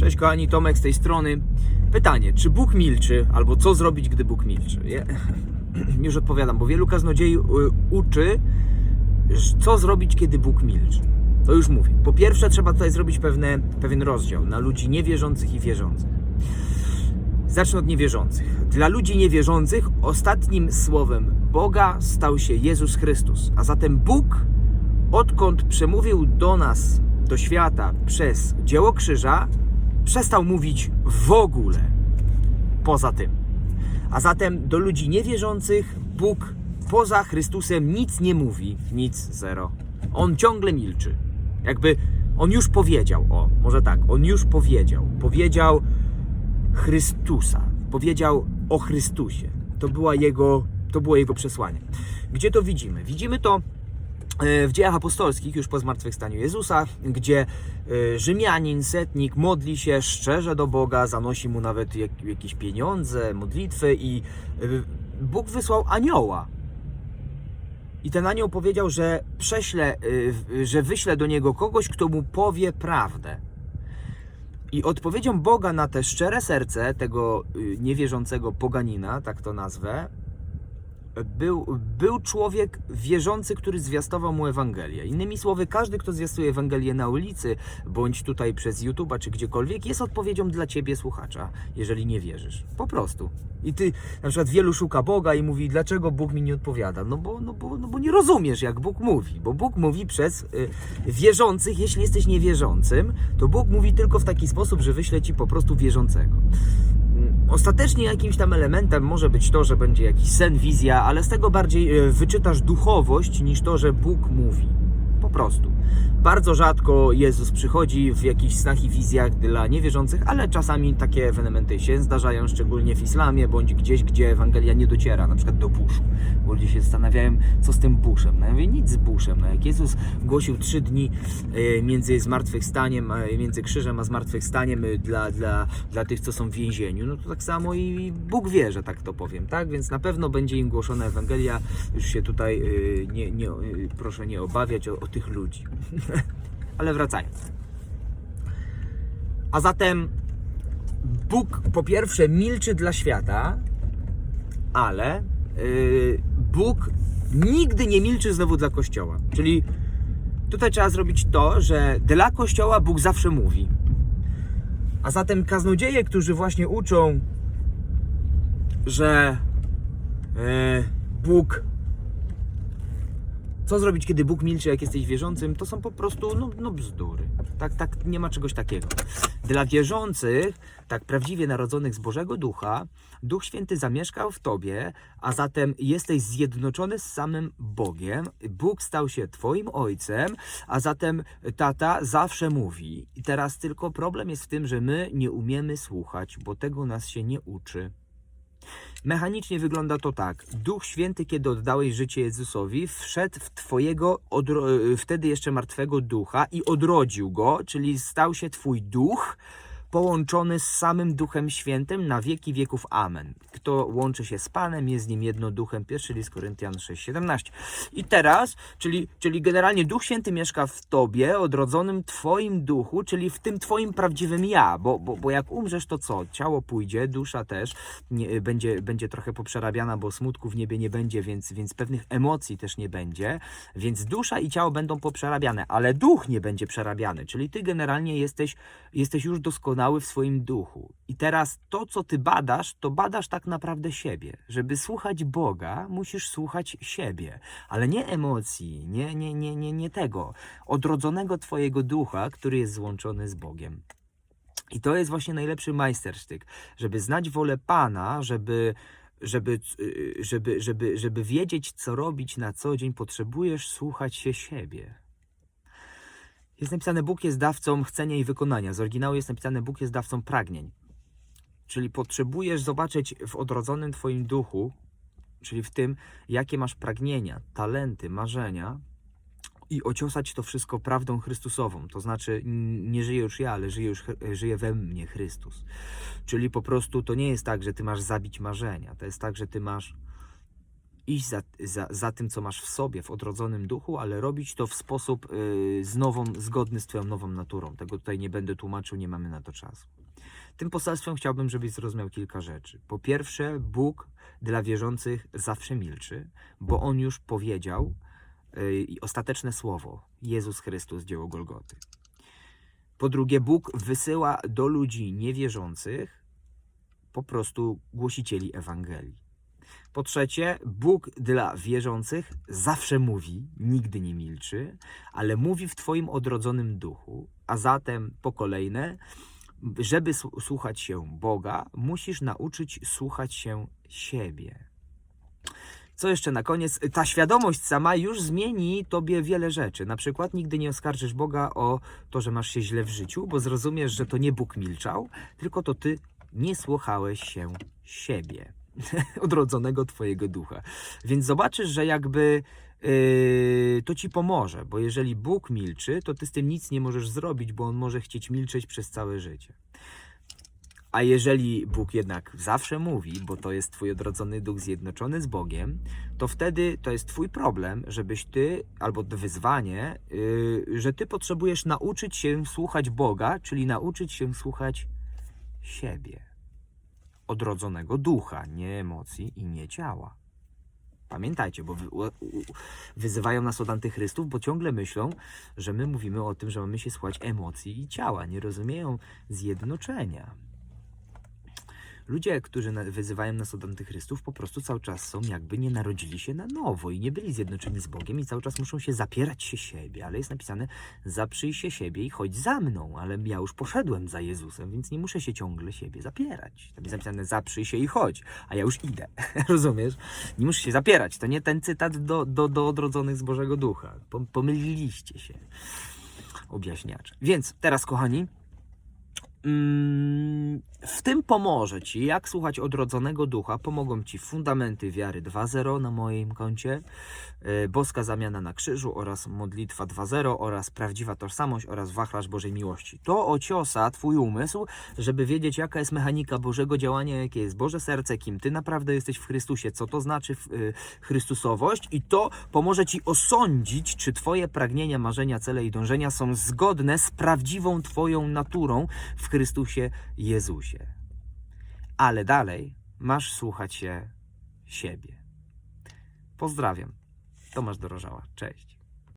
Cześć kochani, Tomek z tej strony. Pytanie, czy Bóg milczy, albo co zrobić, gdy Bóg milczy? Już odpowiadam, bo wielu kaznodziei y, uczy, co zrobić, kiedy Bóg milczy. To już mówię. Po pierwsze, trzeba tutaj zrobić pewne, pewien rozdział na ludzi niewierzących i wierzących. Zacznę od niewierzących. Dla ludzi niewierzących ostatnim słowem Boga stał się Jezus Chrystus. A zatem Bóg, odkąd przemówił do nas, do świata przez dzieło krzyża, przestał mówić w ogóle poza tym. A zatem do ludzi niewierzących Bóg poza Chrystusem nic nie mówi, nic zero. On ciągle milczy. Jakby on już powiedział, o, może tak, on już powiedział. Powiedział Chrystusa. Powiedział o Chrystusie. To, była jego, to było jego przesłanie. Gdzie to widzimy? Widzimy to w dziejach apostolskich, już po zmartwychwstaniu Jezusa, gdzie e, Rzymianin, setnik modli się szczerze do Boga, zanosi mu nawet jak, jakieś pieniądze, modlitwy i e, Bóg wysłał anioła. I ten anioł powiedział, że prześle, e, że wyśle do niego kogoś, kto mu powie prawdę. I odpowiedzią Boga na te szczere serce tego niewierzącego poganina, tak to nazwę, był, był człowiek wierzący, który zwiastował mu Ewangelię. Innymi słowy, każdy, kto zwiastuje Ewangelię na ulicy, bądź tutaj przez YouTube'a, czy gdziekolwiek, jest odpowiedzią dla ciebie, słuchacza, jeżeli nie wierzysz. Po prostu. I ty, na przykład wielu szuka Boga i mówi, dlaczego Bóg mi nie odpowiada? No bo, no bo, no bo nie rozumiesz, jak Bóg mówi. Bo Bóg mówi przez y, wierzących, jeśli jesteś niewierzącym, to Bóg mówi tylko w taki sposób, że wyśle ci po prostu wierzącego. Ostatecznie jakimś tam elementem może być to, że będzie jakiś sen, wizja, ale z tego bardziej e, wyczytasz duchowość niż to, że Bóg mówi. Po prostu. Bardzo rzadko Jezus przychodzi w jakichś snach i wizjach dla niewierzących, ale czasami takie ewenementy się zdarzają, szczególnie w islamie, bądź gdzieś, gdzie Ewangelia nie dociera, na przykład do buszu. Bo ludzie się zastanawiają, co z tym buszem. No ja mówię, nic z buszem. No jak Jezus głosił trzy dni e, między zmartwychwstaniem, a- między krzyżem a zmartwychwstaniem e, dla, dla, dla tych, co są w więzieniu, no to tak samo i Bóg wie, że tak to powiem, tak? Więc na pewno będzie im głoszona Ewangelia. Już się tutaj e, nie, nie, e, proszę nie obawiać o, o tych ludzi. Ale wracając. A zatem Bóg po pierwsze milczy dla świata, ale yy, Bóg nigdy nie milczy znowu dla Kościoła. Czyli tutaj trzeba zrobić to, że dla Kościoła Bóg zawsze mówi. A zatem kaznodzieje, którzy właśnie uczą, że e, Bóg. Co zrobić, kiedy Bóg milczy, jak jesteś wierzącym, to są po prostu no, no bzdury. Tak, tak, nie ma czegoś takiego. Dla wierzących, tak prawdziwie narodzonych z Bożego Ducha, Duch Święty zamieszkał w tobie, a zatem jesteś zjednoczony z samym Bogiem. Bóg stał się twoim ojcem, a zatem tata zawsze mówi. I teraz tylko problem jest w tym, że my nie umiemy słuchać, bo tego nas się nie uczy. Mechanicznie wygląda to tak. Duch Święty, kiedy oddałeś życie Jezusowi, wszedł w Twojego odro- wtedy jeszcze martwego ducha i odrodził go, czyli stał się Twój duch połączony z samym Duchem Świętym na wieki wieków. Amen. Kto łączy się z Panem, jest z nim jedno duchem. Pierwszy list Koryntian 6,17. I teraz, czyli, czyli generalnie Duch Święty mieszka w Tobie, odrodzonym Twoim duchu, czyli w tym Twoim prawdziwym ja, bo, bo, bo jak umrzesz, to co? Ciało pójdzie, dusza też nie, będzie, będzie trochę poprzerabiana, bo smutku w niebie nie będzie, więc, więc pewnych emocji też nie będzie, więc dusza i ciało będą poprzerabiane, ale duch nie będzie przerabiany, czyli Ty generalnie jesteś, jesteś już doskonały w swoim duchu. I teraz to, co Ty badasz, to badasz tak naprawdę siebie. Żeby słuchać Boga, musisz słuchać siebie, ale nie emocji, nie, nie, nie, nie, nie tego, odrodzonego Twojego ducha, który jest złączony z Bogiem. I to jest właśnie najlepszy majstersztyk, żeby znać wolę Pana, żeby, żeby, y, żeby, żeby, żeby wiedzieć, co robić na co dzień, potrzebujesz słuchać się siebie. Jest napisane, Bóg jest dawcą chcenia i wykonania. Z oryginału jest napisane, Bóg jest dawcą pragnień. Czyli potrzebujesz zobaczyć w odrodzonym Twoim duchu, czyli w tym, jakie masz pragnienia, talenty, marzenia, i ociosać to wszystko prawdą Chrystusową. To znaczy, nie żyję już ja, ale żyje, już, żyje we mnie Chrystus. Czyli po prostu to nie jest tak, że ty masz zabić marzenia. To jest tak, że ty masz iść za, za, za tym, co masz w sobie, w odrodzonym duchu, ale robić to w sposób y, z nową, zgodny z Twoją nową naturą. Tego tutaj nie będę tłumaczył, nie mamy na to czasu. Tym poselstwem chciałbym, żebyś zrozumiał kilka rzeczy. Po pierwsze, Bóg dla wierzących zawsze milczy, bo On już powiedział y, i ostateczne słowo Jezus Chrystus, dzieło Golgoty. Po drugie, Bóg wysyła do ludzi niewierzących po prostu głosicieli Ewangelii. Po trzecie, Bóg dla wierzących zawsze mówi, nigdy nie milczy, ale mówi w Twoim odrodzonym duchu. A zatem, po kolejne, żeby słuchać się Boga, musisz nauczyć słuchać się siebie. Co jeszcze na koniec? Ta świadomość sama już zmieni tobie wiele rzeczy. Na przykład nigdy nie oskarżysz Boga o to, że masz się źle w życiu, bo zrozumiesz, że to nie Bóg milczał, tylko to ty nie słuchałeś się siebie, odrodzonego twojego ducha. Więc zobaczysz, że jakby yy, to ci pomoże, bo jeżeli Bóg milczy, to ty z tym nic nie możesz zrobić, bo on może chcieć milczeć przez całe życie. A jeżeli Bóg jednak zawsze mówi, bo to jest Twój odrodzony duch zjednoczony z Bogiem, to wtedy to jest Twój problem, żebyś Ty, albo wyzwanie, yy, że Ty potrzebujesz nauczyć się słuchać Boga, czyli nauczyć się słuchać siebie. Odrodzonego ducha, nie emocji i nie ciała. Pamiętajcie, bo wy, wyzywają nas od antychrystów, bo ciągle myślą, że my mówimy o tym, że mamy się słuchać emocji i ciała. Nie rozumieją zjednoczenia. Ludzie, którzy wyzywają nas od antychrystów, po prostu cały czas są jakby nie narodzili się na nowo i nie byli zjednoczeni z Bogiem i cały czas muszą się zapierać się siebie, ale jest napisane zaprzyj się siebie i chodź za mną, ale ja już poszedłem za Jezusem, więc nie muszę się ciągle siebie zapierać. Tam jest napisane zaprzyj się i chodź, a ja już idę, rozumiesz? Nie muszę się zapierać, to nie ten cytat do, do, do odrodzonych z Bożego Ducha. Pom- Pomyliliście się, objaśniacze. Więc teraz, kochani, Mm, w tym pomoże Ci, jak słuchać odrodzonego ducha. Pomogą Ci fundamenty wiary 2.0 na moim koncie, e, boska zamiana na krzyżu oraz modlitwa 2.0 oraz prawdziwa tożsamość oraz wachlarz Bożej miłości. To ociosa Twój umysł, żeby wiedzieć, jaka jest mechanika Bożego działania, jakie jest Boże serce, kim Ty naprawdę jesteś w Chrystusie, co to znaczy y, Chrystusowość i to pomoże Ci osądzić, czy Twoje pragnienia, marzenia, cele i dążenia są zgodne z prawdziwą Twoją naturą w Chrystusie Jezusie. Ale dalej masz słuchać się siebie. Pozdrawiam. Tomasz Dorożała. Cześć.